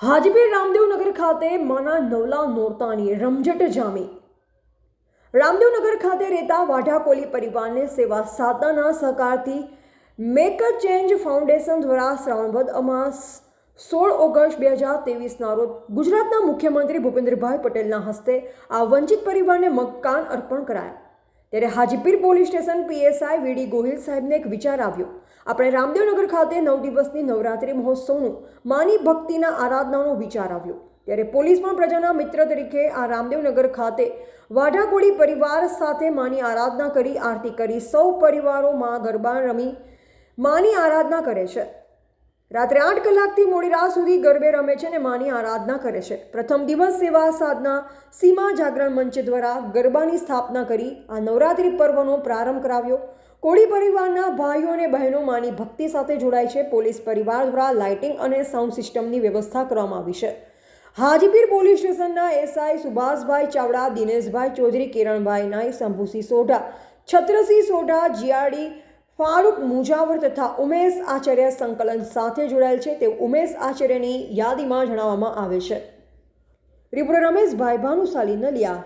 હાજીપીર રામદેવનગર ખાતે માના નવલા નોરતાની રમઝટ જામી. રામદેવનગર ખાતે રહેતા વાઢા કોલી પરિવારને સેવા સાધનાના સહકારથી મેક અ ચેન્જ ફાઉન્ડેશન દ્વારા શ્રાવણવદ અમાસ સોળ ઓગસ્ટ બે હજાર તેવીસના રોજ ગુજરાતના મુખ્યમંત્રી ભૂપેન્દ્રભાઈ પટેલના હસ્તે આ વંચિત પરિવારને મકાન અર્પણ કરાયા. ત્યારે Hajipir police station PSI V D Gohil સાહેબને એક વિચાર આવ્યો. આપણે રામદેવનગર ખાતે નવ દિવસની નવરાત્રિ મહોત્સવનું માની ભક્તિના આરાધનાનો વિચાર આવ્યો. ત્યારે પોલીસ પણ પ્રજાના મિત્ર તરીકે આ રામદેવનગર ખાતે વાઢાકોડી પરિવાર સાથે માની આરાધના કરી, આરતી કરી. સૌ પરિવારો માં ગરબા રમી માની આરાધના કરે છે. રાત્રે આઠ કલાકથી મોડી રાત સુધી ગરબે રમે છે અને માની આરાધના કરે છે. પ્રથમ દિવસ સેવા સાધના સીમા જાગરણ મંચ દ્વારા ગરબાની સ્થાપના કરી આ નવરાત્રિ પર્વનો પ્રારંભ કરાવ્યો. કોળી પરિવારના ભાઈઓ અને બહેનો માની ભક્તિ સાથે જોડાય છે. પોલીસ પરિવાર દ્વારા લાઇટિંગ અને સાઉન્ડ સિસ્ટમની વ્યવસ્થા કરવામાં આવી છે. હાજીપીર પોલીસ સ્ટેશનના એસઆઈ સુભાષભાઈ ચાવડા, દિનેશભાઈ ચૌધરી કિરણભાઈ નાઈ, શંભુસિંહ સોઢા, છત્રસિંહ સોઢા, જીઆરડી ફારૂક મુજાવર તથા ઉમેશ આચાર્ય સંકલન સાથે જોડાયેલ છે. તે ઉમેશ આચાર્યની યાદીમાં જણાવવામાં આવે છે. રિપોર્ટર રમેશભાઈ ભાનુશાલી, નલિયા